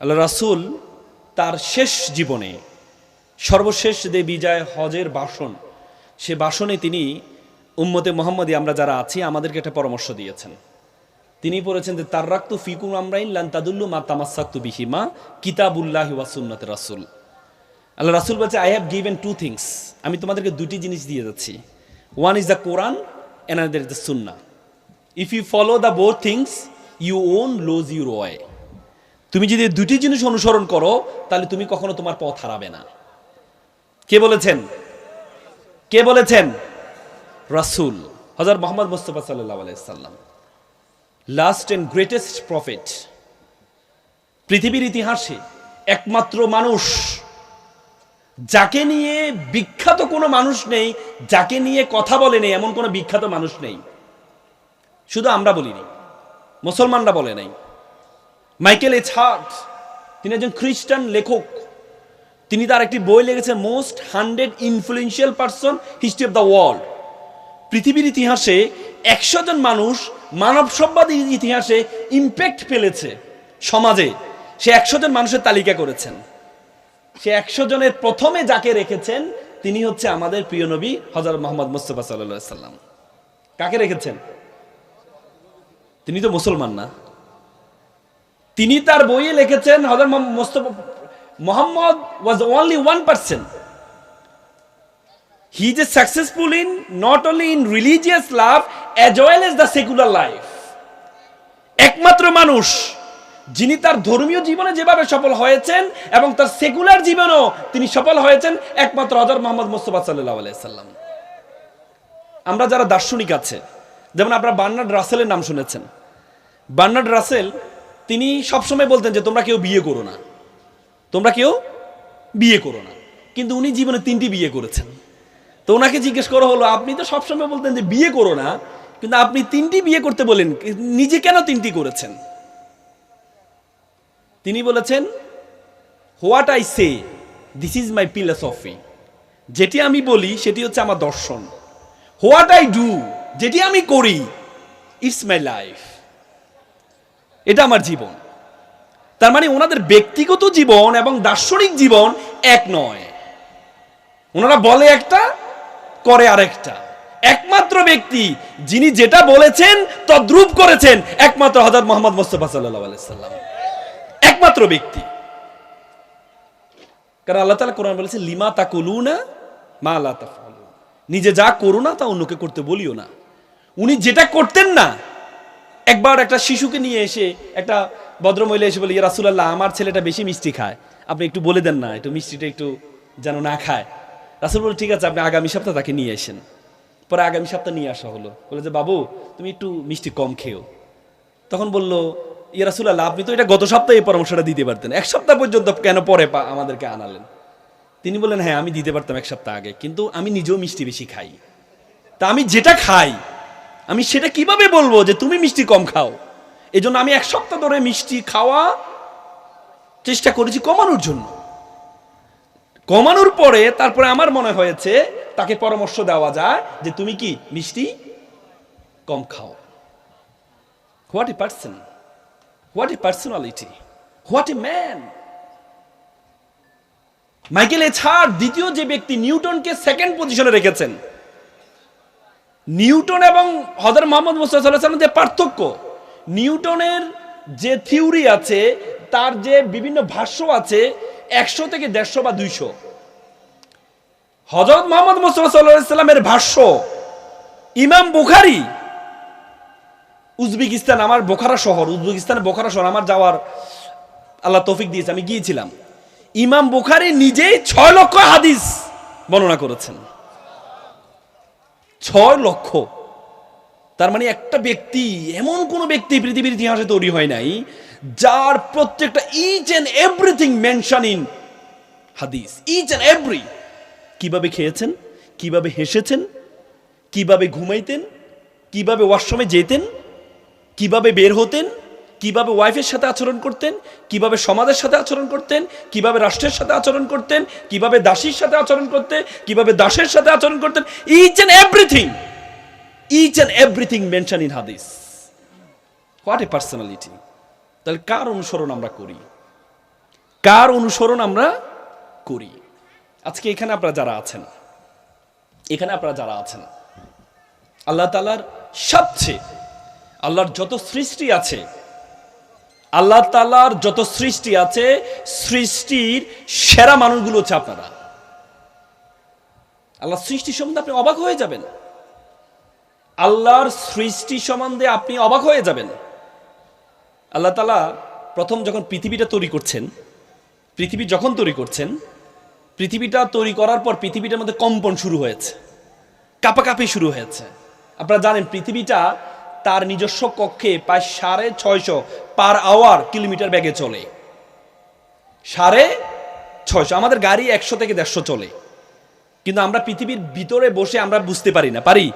আল্লাহ রাসূল তার শেষ জীবনে, সর্বশেষ যে বিজয় হজের বাসন, সে বাসনে তিনি উম্মতে মোহাম্মদী আমরা যারা আছি, আমাদেরকে একটা পরামর্শ দিয়েছেন। তিনি বলেছেন যে তার রাক্তু ফিকুম আমরাইন তাদুল্লু মা তামাসাক্তু বিহিমা কিতাবুল্লাহি ওয়া সুন্নাত রাসূল। আল্লাহ রাসূল বলছে I have given two things আমি তোমাদেরকে দুটি জিনিস দিয়ে যাচ্ছি। One is the Quran another is the Sunnah if you follow the both things you won't lose your way তুমি যদি দুটি জিনিস অনুসরণ করো, তাহলে তুমি কখনো তোমার পথ হারাবে না। কে বলেছেন? কে বলেছেন? রাসূল, হযরত মোহাম্মদ মুস্তফা সাল্লাল্লাহু আলাইহি সাল্লাম। লাস্ট এন্ড গ্রেটেস্ট প্রফিট পৃথিবীর ইতিহাসে একমাত্র মানুষ, যাকে নিয়ে বিখ্যাত কোনো মানুষ নেই, যাকে নিয়ে কথা বলে নেই, এমন কোনো বিখ্যাত মানুষ নেই। শুধু আমরা বলিনি, মুসলমানরা বলে নাই। মাইকেল এইচ হার্ট, তিনি একজন খ্রিস্টান লেখক। তিনি তার একটি বই লিখেছেন most hundred influential person, history of the world. পৃথিবীর ইতিহাসে একশো জন মানুষ মানব সভ্যতার ইতিহাসে ইম্প্যাক্ট ফেলেছে। সমাজে সে একশো জন মানুষের তালিকা করেছেন। সে একশো জনের প্রথমে যাকে রেখেছেন, তিনি হচ্ছে আমাদের প্রিয় নবী হজরত মোহাম্মদ মুস্তফা সাল্লাহ সাল্লাম কাকে রেখেছেন? তিনি তো মুসলমান না। তিনি তার বইয়ে লিখেছেন Mustafa Muhammad was only one person he is successful in, not only in religious love, as well as the secular life. একমাত্র মানুষ যিনি তার ধর্মীয় জীবনে যেভাবে সফল হয়েছেন এবং তার সেকুলার জীবনেও তিনি সফল হয়েছেন, একমাত্র হজর মোহাম্মদ মুস্তফা সাল্লাহ আলাইসাল্লাম আমরা যারা দার্শনিক আছে, যেমন আপনারা বার্নার্ড রাসেলের নাম শুনেছেন। বার্নার্ড রাসেল তিনি সবসময় বলতেন যে, তোমরা কেউ বিয়ে করো না। তোমরা কেউ বিয়ে করো না। কিন্তু উনি জীবনে তিনটি বিয়ে করেছেন। তো ওনাকে জিজ্ঞেস করা হলো, আপনি তো সবসময় বলতেন যে, বিয়ে করো না। কিন্তু আপনি তিনটি বিয়ে করতে বলেন, নিজে কেন তিনটি করেছেন? তিনি বলেছেন, what I say, this is my philosophy. যেটি আমি বলি, সেটি হচ্ছে আমার দর্শন। হোয়াট আই ডু, যেটি আমি করি, ইটস মাই লাইফ। এটা আমার জীবন। তার মানে ওনাদের ব্যক্তিগত জীবন এবং দার্শনিক জীবন এক নয়। ওনারা বলে একটা, করে আরেকটা। একমাত্র ব্যক্তি যিনি যেটা বলেছেন, তদ্রুপ করেছেন, একমাত্র হজরত মোহাম্মদ মোস্তফা সাল্লাহ আলাইসাল্লাম একমাত্র ব্যক্তি। কারণ আল্লাহ তালা কোরআন বলেছে, লিমা তা না মা আল্লাহ নিজে যা করো না, তা অন্যকে করতে বলিও না। উনি যেটা করতেন না একবার একটা শিশুকে নিয়ে এসে একটা ভদ্রমহিলা এসে বলে রাসুলাল্লাহ, আমার ছেলেটা বেশি মিষ্টি খায়। আপনি একটু বলে দেন না, একটু মিষ্টিটা একটু যেন না খায়। রাসুল বলে, ঠিক আছে, আপনি আগামী সপ্তাহ তাকে নিয়ে আসেন। পরে আগামী সপ্তাহ নিয়ে আসা হলো। বলে যে, বাবু, তুমি একটু মিষ্টি কম খেও। তখন বলল, ইয়া রাসুলাল্লাহ, আপনি তো এটা গত সপ্তাহে পরামর্শটা দিতে পারতেন। এক সপ্তাহ পর্যন্ত কেন পরে আমাদেরকে আনালেন? তিনি বললেন হ্যাঁ আমি দিতে পারতাম এক সপ্তাহ আগে, কিন্তু আমি নিজেও মিষ্টি বেশি খাই। তা আমি যেটা খাই আমি সেটা কীভাবে বলব যে তুমি মিষ্টি কম খাও? এই আমি এক সপ্তাহ ধরে মিষ্টি খাওয়া চেষ্টা করেছি কমানোর জন্য। কমানোর পরে তারপরে আমার মনে হয়েছে, তাকে পরামর্শ দেওয়া যায় যে তুমি কি মিষ্টি কম খাও? What a person what a personality what a man Michael এ ছাড় দ্বিতীয় যে ব্যক্তি নিউটনকে সেকেন্ড পজিশনে রেখেছেন নিউটন এবং হজর মোহাম্মদ মুস্তাফাল্লাহ যে পার্থক্য, নিউটনের যে থিওরি আছে, তার যে বিভিন্ন ভাষ্য আছে, একশো থেকে দেড়শো বা দুইশো। হজরত মোহাম্মদ মুস্তাহাল্লামের ভাষ্য, ইমাম বুখারি, উজবেকিস্তান আমার বোখারা শহর উজবেকিস্তান বোখারা শহর, আমার যাওয়ার আল্লাহ তৌফিক দিয়েছে, আমি গিয়েছিলাম। ইমাম বুখারি নিজেই ছয় লক্ষ হাদিস বর্ণনা করেছেন। ছয় লক্ষ। তার মানে একটা ব্যক্তি, এমন কোন ব্যক্তি পৃথিবীর ইতিহাসে তৈরি হয় নাই, যার প্রত্যেকটা each and everything mention in hadith. Each and every কীভাবে খেয়েছেন? কীভাবে হেসেছেন? কীভাবে ঘুমাইতেন? কীভাবে ওয়াশরুমে যেতেন? কীভাবে বের হতেন? কীভাবে ওয়াইফের সাথে আচরণ করতেন, কীভাবে সমাজের সাথে আচরণ করতেন, কীভাবে রাষ্ট্রের সাথে আচরণ করতেন, কীভাবে দাসীর সাথে আচরণ করতেন, কীভাবে দাসের সাথে আচরণ করতেন each and everything each and everything mention in hadith what a personality তাহলে কার অনুসরণ আমরা করি? কার অনুসরণ আমরা করি? আজকে এখানে আপনারা যারা আছেন, এখানে আপনারা যারা আছেন, আল্লাহ তালার সবচেয়ে, আল্লাহর যত সৃষ্টি আছে আল্লাহ তালার যত সৃষ্টি আছে, সৃষ্টির সেরা মানুষগুলো হচ্ছে আপনারা। আল্লাহ সৃষ্টি সম্বন্ধে আপনি অবাক হয়ে যাবেন। আল্লাহর সৃষ্টি সম্বন্ধে আপনি অবাক হয়ে যাবেন। আল্লাহ তালা প্রথম যখন পৃথিবীটা তৈরি করছেন, পৃথিবী যখন তৈরি করছেন, পৃথিবীটা তৈরি করার পর পৃথিবীটার মধ্যে কম্পন শুরু হয়েছে। কাপাকাপি শুরু হয়েছে। আপনারা জানেন পৃথিবীটা তার নিজস্ব কক্ষে প্রায় সাড়ে ছয়শো পার আওয়ার কিলোমিটার ব্যাগে চলে। সাড়ে ছয়শো, আমাদের গাড়ি একশো থেকে দেড়শো চলে। কিন্তু আমরা পৃথিবীর ভিতরে বসে আমরা বুঝতে পারি না। পারি?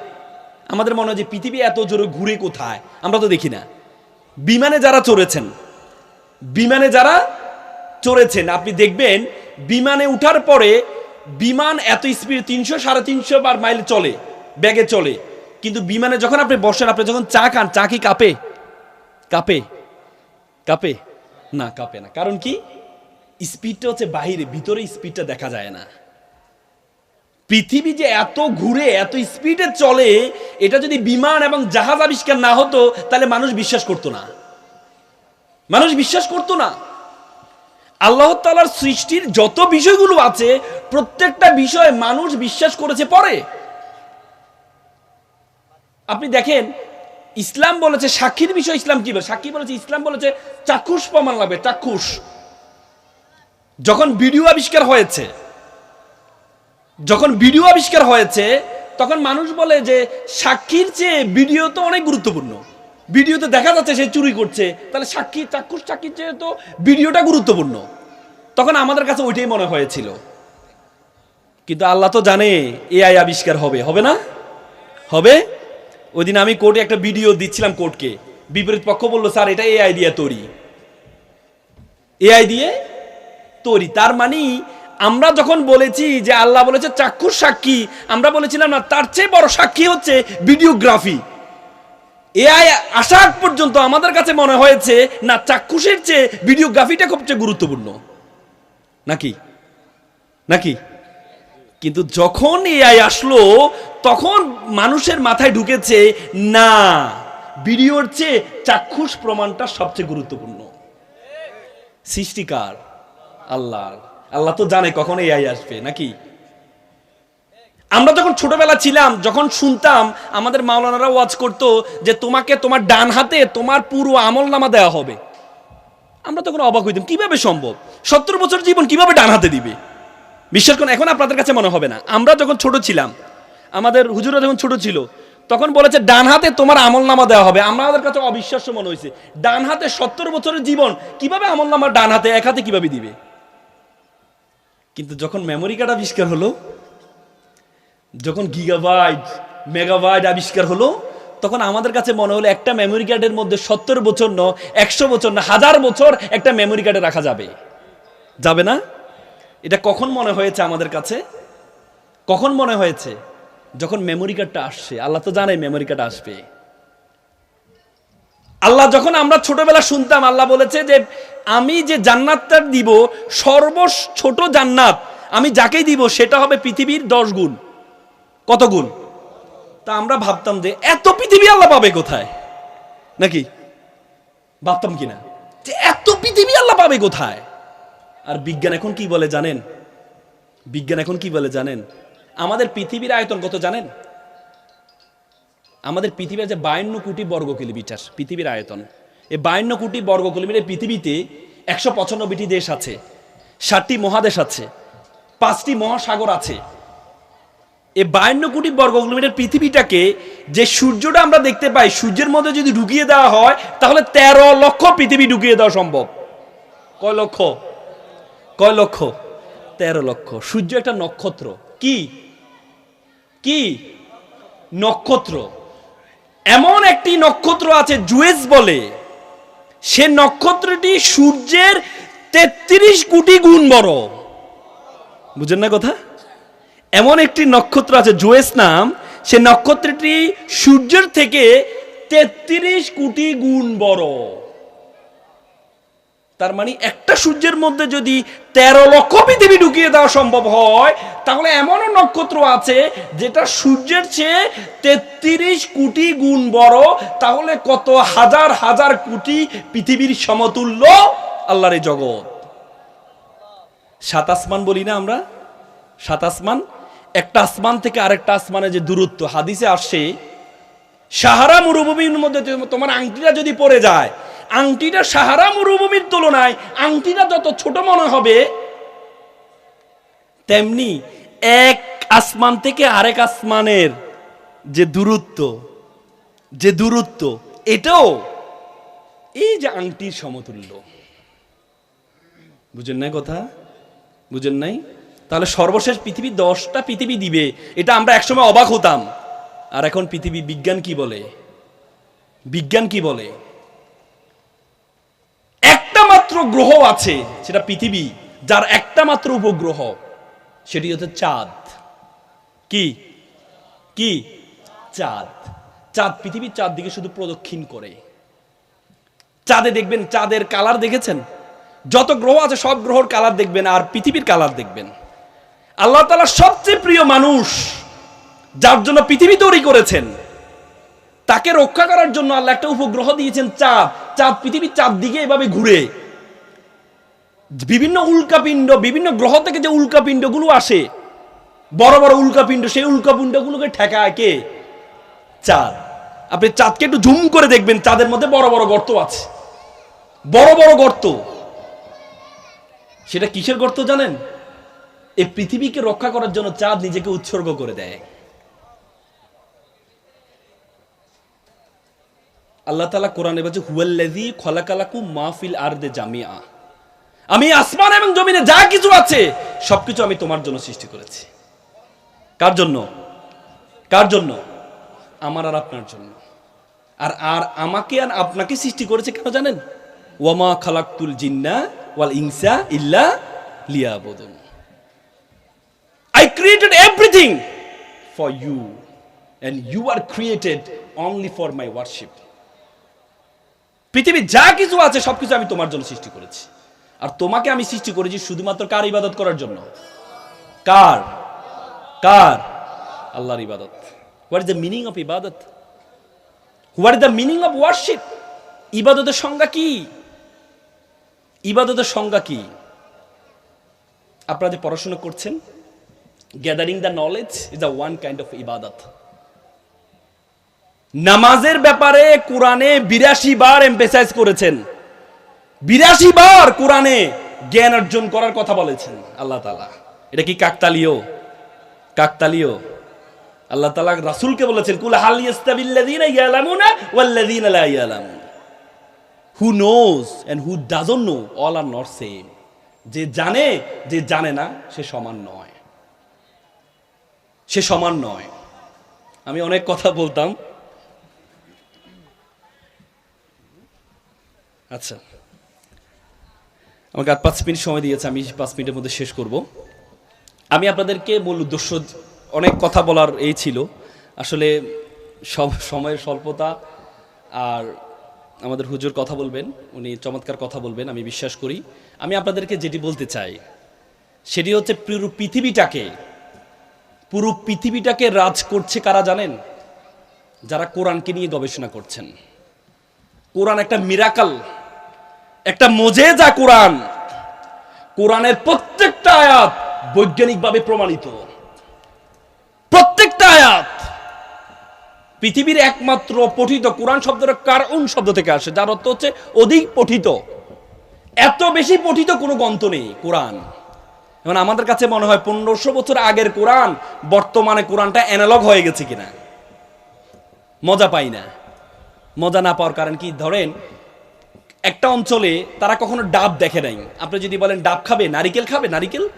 আমাদের মনে হয় যে পৃথিবী এত জোরে ঘুরে কোথায়? আমরা তো দেখি না। বিমানে যারা চড়েছেন, বিমানে যারা চড়েছেন, আপনি দেখবেন বিমানে উঠার পরে বিমান এত স্পিড তিনশো, সাড়ে তিনশো বার মাইল চলে ব্যাগে চলে। কিন্তু বিমানে যখন আপনি বসেন, আপনি যখন চা খান, চা কি কাঁপে? কাঁপে? কাঁপে? না কাঁপে না। কারণ কি? স্পিডটা হচ্ছে বাহিরে, ভিতরে স্পিডটা দেখা যায় না। পৃথিবী যে এত ঘুরে, এত স্পিডে চলে, এটা যদি বিমান এবং জাহাজ আবিষ্কার না হতো, তাহলে মানুষ বিশ্বাস করতো না। মানুষ বিশ্বাস করতো না। আল্লাহ তালার সৃষ্টির যত বিষয়গুলো আছে, প্রত্যেকটা বিষয়ে মানুষ বিশ্বাস করেছে পরে। আপনি দেখেন, ইসলাম বলেছে সাক্ষীর বিষয় ইসলাম কি বলে? সাক্ষী বলেছে, ইসলাম বলেছে চাক্ষুষ প্রমাণ লাগবে চাক্ষুষ। যখন ভিডিও আবিষ্কার হয়েছে, যখন ভিডিও আবিষ্কার হয়েছে, তখন মানুষ বলে যে সাক্ষীর চেয়ে ভিডিও তো অনেক গুরুত্বপূর্ণ। ভিডিওতে দেখা যাচ্ছে সে চুরি করছে, তাহলে সাক্ষী, চাক্ষুষ সাক্ষীর চেয়ে তো ভিডিওটা গুরুত্বপূর্ণ। তখন আমাদের কাছে ওইটাই মনে হয়েছিল। কিন্তু আল্লাহ তো জানে এআই আবিষ্কার হবে হবে না? হবে? ওই দিন আমি কোর্টে একটা ভিডিও দিচ্ছিলাম কোর্টকে। বিপরীত পক্ষ বলল, স্যার, এটা এআই দিয়ে তৈরি। এআই দিয়ে তৈরি। তার মানে আমরা যখন বলেছি যে আল্লাহ বলেছে চাক্ষুষ সাক্ষী, আমরা বলেছিলাম না, তার চেয়ে বড় সাক্ষী হচ্ছে ভিডিওগ্রাফি। এআই আসা পর্যন্ত আমাদের কাছে মনে হয়েছে, না, চাক্ষুষের চেয়ে ভিডিওগ্রাফিটা সবচেয়ে গুরুত্বপূর্ণ। নাকি? নাকি? কিন্তু যখন এআই আসলো, তখন মানুষের মাথায় ঢুকেছে, না, ভিডিওর চেয়ে চাক্ষুষ প্রমাণটা সবচেয়ে গুরুত্বপূর্ণ। সৃষ্টিকার আল্লাহ আল্লাহ তো জানে কখন এআই আসবে, নাকি? আমরা যখন ছোটবেলা ছিলাম, যখন শুনতাম, আমাদের মাওলানারা ওয়াজ করতো যে তোমাকে তোমার ডান হাতে তোমার পুরো আমল নামা দেওয়া হবে। আমরা তখন অবাক হইতাম, কীভাবে সম্ভব? সত্তর বছর জীবন কীভাবে ডান হাতে দিবে? বিশ্বাস করুন, এখন আপনাদের কাছে মনে হবে না। আমরা যখন ছোট ছিলাম, আমাদের হুজুরা যখন ছোট ছিল, তখন বলেছে, ডান হাতে তোমার আমল নামা দেওয়া হবে। আমাদের কাছে অবিশ্বাস্য মনে হয়েছে। ডান হাতে সত্তর বছরের জীবন, কীভাবে আমল নামা ডান হাতে, এক হাতে কীভাবে দিবে? কিন্তু যখন মেমোরি কার্ড আবিষ্কার হলো, যখন গিগাবাইট মেগাবাইট আবিষ্কার হলো, তখন আমাদের কাছে মনে হলো, একটা মেমোরি কার্ডের মধ্যে সত্তর বছর ন একশো বছর না হাজার বছর একটা মেমোরি কার্ডে রাখা যাবে। যাবে না? এটা কখন মনে হয়েছে আমাদের কাছে? কখন মনে হয়েছে? যখন মেমোরি কার্ডটা আসছে। আল্লাহ তো জানে মেমোরি কার্ড আসবে। আল্লাহ যখন আমরা ছোটবেলা শুনতাম, আল্লাহ বলেছে যে, আমি যে জান্নাতটা দিব সর্ব ছোট জান্নাত, আমি যাকেই দিব সেটা হবে পৃথিবীর দশ গুণ। কত গুণ? তা আমরা ভাবতাম যে, এত পৃথিবী আল্লাহ পাবে কোথায়? নাকি? ভাবতাম কিনা? যে, এত পৃথিবী আল্লাহ পাবে কোথায়? আর বিজ্ঞান এখন কি বলে জানেন? বিজ্ঞান এখন কি বলে জানেন? আমাদের পৃথিবীর আয়তন কত জানেন? আমাদের পৃথিবীর যে বায়ান্ন কোটি বর্গ কিলোমিটার, পৃথিবীর আয়তন। এই বায়ান্ন কোটি বর্গ কিলোমিটার পৃথিবীতে একশো পঁচানব্বইটি দেশ আছে, ষাটটি মহাদেশ আছে, পাঁচটি মহাসাগর আছে। এই বায়ান্ন কোটি বর্গ কিলোমিটার পৃথিবীটাকে যে সূর্যটা আমরা দেখতে পাই, সূর্যের মধ্যে যদি ঢুকিয়ে দেওয়া হয়, তাহলে তেরো লক্ষ পৃথিবী ঢুকিয়ে দেওয়া সম্ভব। কয় লক্ষ? কয় লক্ষ? তেরো লক্ষ। সূর্য একটা নক্ষত্র। কি? কি? নক্ষত্র। এমন একটি নক্ষত্র আছে জুয়েস বলে। সে নক্ষত্রটি সূর্যের তেত্রিশ কোটি গুণ বড়। বুঝেন না কথা? এমন একটি নক্ষত্র আছে জুয়েস নাম। সে নক্ষত্রটি সূর্যের থেকে তেত্রিশ কোটি গুণ বড়। তার মানে একটা সূর্যের মধ্যে যদি তেরো লক্ষ পৃথিবী ঢুকিয়ে দেওয়া সম্ভব হয়, তাহলে এমনও নক্ষত্র আছে যেটা সূর্যের চেয়ে তেত্রিশ কোটি গুণ বড়। তাহলে কত হাজার হাজার কোটি পৃথিবীর সমতুল্য আল্লাহর এই জগৎ। সাত আসমান বলি না আমরা? সাত আসমান? একটা আসমান থেকে আরেকটা আসমানে যে দূরত্ব, হাদিসে আসে, সাহারা মরুভূমির মধ্যে তোমার আংটিটা যদি পড়ে যায় আংটিটা সাহারা মরুভূমির তুলনায় আংটিটা যত ছোট মনে হবে, তেমনি এক আসমান থেকে আরেক আসমানের যে দূরত্ব যে দূরত্ব, এটাও এই যে আংটির সমতুল্য। বুঝেন নাই কথা? বুঝেন নাই? তাহলে সর্বশেষ পৃথিবী দশটা পৃথিবী দিবে, এটা আমরা একসময় অবাক হতাম। আর এখন পৃথিবী বিজ্ঞান কি বলে? বিজ্ঞান কি বলে? গ্রহ আছে, সেটা পৃথিবী, যার একটা মাত্র উপগ্রহ, সেটি হচ্ছে চাঁদ। কি? কি? চাঁদ। চাঁদ পৃথিবীর চাঁদ দিকে শুধু প্রদক্ষিণ করে। চাঁদে দেখবেন চাঁদের কালার দেখেছেন? যত গ্রহ আছে, সব গ্রহর কালার দেখবেন আর পৃথিবীর কালার দেখবেন। আল্লাহ তালা সবচেয়ে প্রিয় মানুষ, যার জন্য পৃথিবী তৈরি করেছেন, তাকে রক্ষা করার জন্য আল্লাহ একটা উপগ্রহ দিয়েছেন চাঁদ। চাঁদ পৃথিবীর চাঁদ দিকে এভাবে ঘুরে। বিভিন্ন উল্কাপিণ্ড, বিভিন্ন গ্রহ থেকে যে উল্কাপিণ্ডগুলো আসে, বড় বড় উল্কাপিণ্ড, সেই উল্কাপিণ্ডগুলোকে ঠেকায় কে? চাঁদ। আপনি চাঁদকে একটু ঝুম করে দেখবেন, চাঁদের মধ্যে বড় বড় গর্ত আছে। বড় বড় গর্ত। সেটা কিসের গর্ত জানেন? এই পৃথিবীকে রক্ষা করার জন্য চাঁদ নিজেকে উৎসর্গ করে দেয়। আল্লাহ তালা কোরআনে বলছে, হুয়াল্লাযী খলাকালাকুম মাহফিল আর দে জামিয়া আমি আসমান এবং জমিনে যা কিছু আছে, সবকিছু আমি তোমার জন্য সৃষ্টি করেছি। কার জন্য? কার জন্য? আমার আর আপনার জন্য। আর আর আমাকে আর আপনাকে সৃষ্টি করেছে কেন জানেন? ওয়ামা খালাক্তুল জিন্না ওয়াল ইনসা ইল্লা লিয়াবুদুন। I created everything for you, and you are created only for my worship. পৃথিবী যা কিছু আছে, সবকিছু আমি তোমার জন্য সৃষ্টি করেছি। আর তোমাকে আমি সৃষ্টি করেছি শুধুমাত্র কার ইবাদত করার জন্য? কার? কার? আল্লাহর ইবাদত। What is the meaning of ibadat? What is the meaning of worship ইবাদতের সংজ্ঞা কি? ইবাদতের সংজ্ঞা কি? আপনারা যে পড়াশোনা করছেন gathering the knowledge is the one kind of ইবাদত। নামাজের ব্যাপারে কোরআনে বিরাশি বার এম্পেসাইজ করেছেন। বিরাশি বার কোরআনে জ্ঞান অর্জন করার কথা বলেছেন আল্লাহ তালা এটা কি কাকতালীয়? কাকতালীয়। আল্লাহ তালা রাসুলকে বলেছেন, কুল হাল ইয়াস্তাবিল্লাযীনা ইয়ালামুনা ওয়াল্লাযীনা লা ইয়ালামুন। Who knows and who doesn't know all are not same যে জানে যে জানে না, সে সমান নয়। সে সমান নয়। আমি অনেক কথা বলতাম। আচ্ছা। আমাকে আর পাঁচ মিনিট সময় দিয়েছে, আমি পাঁচ মিনিটের মধ্যে শেষ করব। আমি আপনাদেরকে মূল উদ্দেশ্য, অনেক কথা বলার এই ছিল। আসলে সব সময়ের স্বল্পতা আর আমাদের হুজুর কথা বলবেন, উনি চমৎকার কথা বলবেন, আমি বিশ্বাস করি। আমি আপনাদেরকে যেটি বলতে চাই, সেটি হচ্ছে পুরো পৃথিবীটাকে পুরো পৃথিবীটাকে রাজ করছে কারা জানেন? যারা কোরআনকে নিয়ে গবেষণা করছেন। কোরআন একটা মিরাকাল একটা মোজেজা কোরআন। কোরআনের প্রত্যেকটা আয়াত বৈজ্ঞানিকভাবে প্রমাণিত। প্রত্যেকটা আয়াত পৃথিবীর একমাত্র পঠিত কোরআন শব্দটা কারউন শব্দ থেকে আসে? যার অর্থ হচ্ছে অধিক পঠিত। এত বেশি পঠিত কোনো গ্রন্থ নেই কোরআন। এখন আমাদের কাছে মনে হয় পনেরোশো বছর আগের কোরআন, বর্তমানে কোরআনটা অ্যানালগ হয়ে গেছে কিনা? মজা পাই না। মজা না পাওয়ার কারণ কি? ধরেন একটা অঞ্চলে তারা কখনো ডাব দেখে নাই। আপনি যদি বলেন, ডাব খাবে? নারিকেল খাবে? নারিকেল?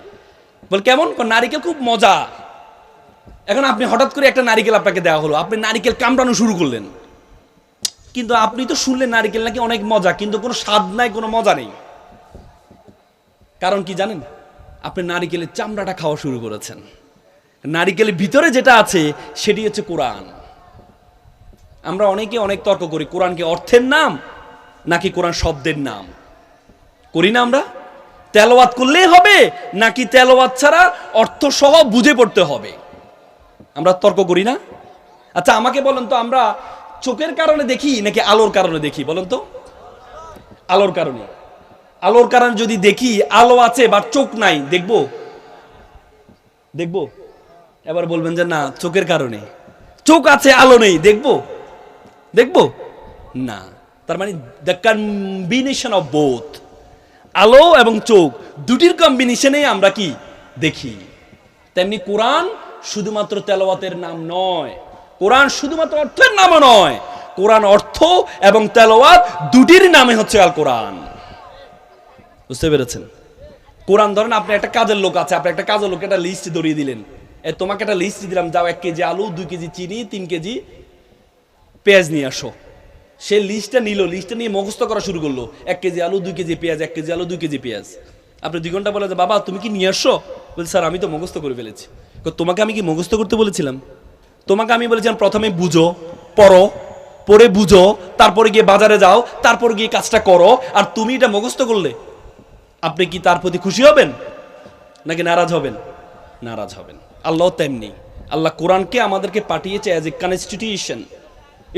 বল, কেমন? নারিকেল খুব মজা। এখন আপনি হঠাৎ করে একটা নারিকেল আপনাকে দেওয়া হলো। আপনি নারিকেল কামড়ানো শুরু করলেন। কিন্তু আপনি তো শুনলেন নারিকেল নাকি অনেক মজা, কিন্তু কোনো স্বাদ নাই, কোনো মজা নেই। কারণ কি জানেন? আপনি নারিকেলের চামড়াটা খাওয়া শুরু করেছেন। নারিকেলের ভিতরে যেটা আছে, সেটি হচ্ছে কোরআন। আমরা অনেকে অনেক তর্ক করি কোরআন কি অর্থের নাম নাকি কোরআন শব্দের নাম? করি না আমরা? তেলাওয়াত করলেই হবে, নাকি তেলাওয়াত ছাড়া অর্থ সহ বুঝে পড়তে হবে? আমরা তর্ক করি না? আচ্ছা আমাকে বলেন তো, আমরা চোখের কারণে দেখি নাকি আলোর কারণে দেখি? বলেন তো। আলোর কারণে। আলোর কারণে যদি দেখি, আলো আছে বা চোখ নাই, দেখব? দেখব? এবার বলবেন যে না, চোখের কারণে। চোখ আছে, আলো নেই, দেখব? দেখব? না। তার মানে দ্য কম্বিনেশন অফ বোথ আলো এবং চোখ, দুটির কম্বিনেশনে আমরা কি দেখি? তেমনি কোরআন শুধুমাত্র তেলাওয়াতের নাম নয়, কোরআন শুধুমাত্র অর্থের নামও নয়, কোরআন অর্থ এবং তেলাওয়াত দুটির নামে হচ্ছে আল কোরআন বুঝতে পেরেছেন? কোরআন ধরেন আপনি একটা কাজের লোক আছে, আপনি একটা কাজের লোক একটা লিস্ট ধরিয়ে দিলেন। এ, তোমাকে একটা লিস্ট দিলাম, যাও এক কেজি আলু, দুই কেজি চিনি, তিন কেজি পেঁয়াজ নিয়ে আসো। সে লিস্টটা নিল লিস্টটা নিয়ে মুখস্থ করা শুরু করল। এক কেজি আলু, দুই কেজি পেঁয়াজ, এক কেজি আলু, দুই কেজি পেঁয়াজ। আপনি দুই ঘণ্টা বলে যে, বাবা, তুমি কি নিয়ে আসছো? বলছি, স্যার, আমি তো মুখস্থ করে ফেলেছি। তোমাকে আমি কি মুখস্থ করতে বলেছিলাম? তোমাকে আমি বলেছিলাম, প্রথমে বুঝো, পড়ো পরে বুঝো, তারপরে গিয়ে বাজারে যাও, তারপর গিয়ে কাজটা করো, আর তুমি এটা মুখস্থ করলে। আপনি কি তার প্রতি খুশি হবেন? নাকি নারাজ হবেন? নারাজ হবেন। আল্লাহ তেমনি। আল্লাহ কোরআনকে আমাদেরকে পাঠিয়েছে as a constitution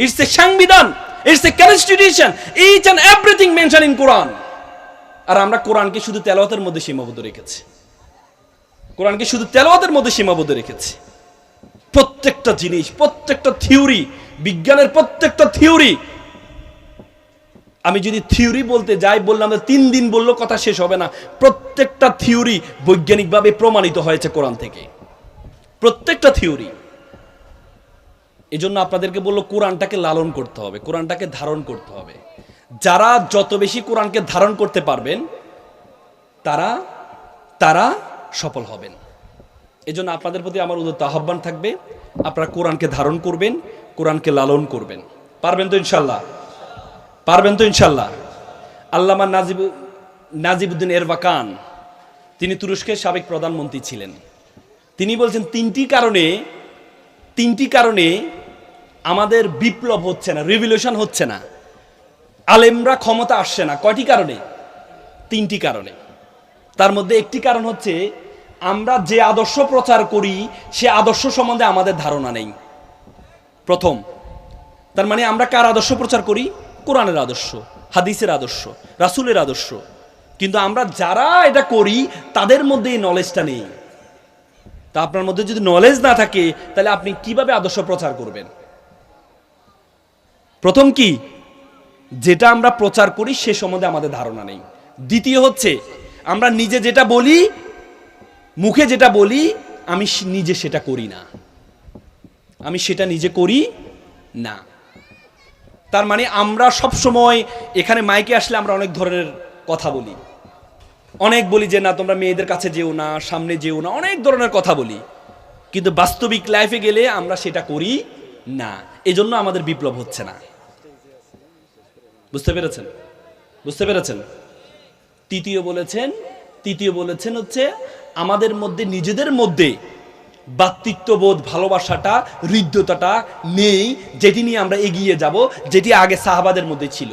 it's a সংবিধান it's a constitution each and everything mention in Quran আর আমরা কোরআনকে শুধু তেলাওয়াতের মধ্যে সীমাবদ্ধ রেখেছি। কোরআনকে শুধু তেলাওয়াতের মধ্যে সীমাবদ্ধ রেখেছি। প্রত্যেকটা জিনিস, প্রত্যেকটা থিওরি বিজ্ঞানের প্রত্যেকটা থিওরি আমি যদি থিওরি বলতে যাই, বললাম তিন দিন বলল কথা শেষ হবে না। প্রত্যেকটা থিওরি বৈজ্ঞানিকভাবে প্রমাণিত হয়েছে কোরআন থেকে। প্রত্যেকটা থিওরি এই জন্য আপনাদেরকে বলল, কোরআনটাকে লালন করতে হবে, কোরআনটাকে ধারণ করতে হবে। যারা যত বেশি কোরআনকে ধারণ করতে পারবেন, তারা তারা সফল হবেন। এই জন্য আপনাদের প্রতি আমার উদত্ত আহ্বান থাকবে, আপনারা কোরআনকে ধারণ করবেন, কোরআনকে লালন করবেন। পারবেন তো ইনশাল্লাহ পারবেন তো ইনশাল্লাহ আল্লামা নাজিব নাজিবুদ্দিন এরবাকান, তিনি তুরস্কের সাবেক প্রধানমন্ত্রী ছিলেন। তিনি বলছেন, তিনটি কারণে তিনটি কারণে আমাদের বিপ্লব হচ্ছে না রিভলিউশন হচ্ছে না। আলেমরা ক্ষমতা আসছে না, কয়টি কারণে? তিনটি কারণে। তার মধ্যে একটি কারণ হচ্ছে, আমরা যে আদর্শ প্রচার করি, সে আদর্শ সম্বন্ধে আমাদের ধারণা নেই। প্রথম, তার মানে আমরা কার আদর্শ প্রচার করি? কোরআনের আদর্শ, হাদিসের আদর্শ, রাসুলের আদর্শ। কিন্তু আমরা যারা এটা করি, তাদের মধ্যে এই নলেজটা নেই। তা আপনার মধ্যে যদি নলেজ না থাকে, তাহলে আপনি কীভাবে আদর্শ প্রচার করবেন? প্রথম কি? যেটা আমরা প্রচার করি সে সম্বন্ধে আমাদের ধারণা নেই। দ্বিতীয় হচ্ছে, আমরা নিজে যেটা বলি, মুখে যেটা বলি, আমি নিজে সেটা করি না। আমি সেটা নিজে করি না। তার মানে আমরা সব সময় এখানে মাইকে আসলে আমরা অনেক ধরনের কথা বলি। অনেক বলি যে, না, তোমরা মেয়েদের কাছে যেও না, সামনে যেও না, অনেক ধরনের কথা বলি। কিন্তু বাস্তবিক লাইফে গেলে আমরা সেটা করি না। এজন্য আমাদের বিপ্লব হচ্ছে না। বুঝতে পেরেছেন? বুঝতে পেরেছেন? তৃতীয় বলেছেন তৃতীয় বলেছেন হচ্ছে, আমাদের মধ্যে, নিজেদের মধ্যে বাতৃত্ববোধ ভালোবাসাটা, হৃদ্যতাটা নেই, যেটি নিয়ে আমরা এগিয়ে যাব, যেটি আগে সাহাবাদের মধ্যে ছিল।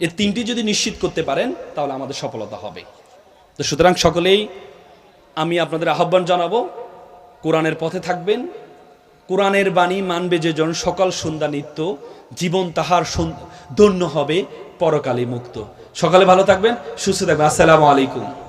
এর তিনটি যদি নিশ্চিত করতে পারেন, তাহলে আমাদের সফলতা হবে। তো সুতরাং সকলেই আমি আপনাদের আহ্বান জানাব, কোরআনের পথে থাকবেন কোরআনের বাণী মানবে যে জন সকাল সন্ধ্যা নিত্য, জীবন তাহার ধন্য হবে, পরকালে মুক্ত। সকালে ভালো থাকবেন, সুস্থ থাকবেন। আসসালামু আলাইকুম।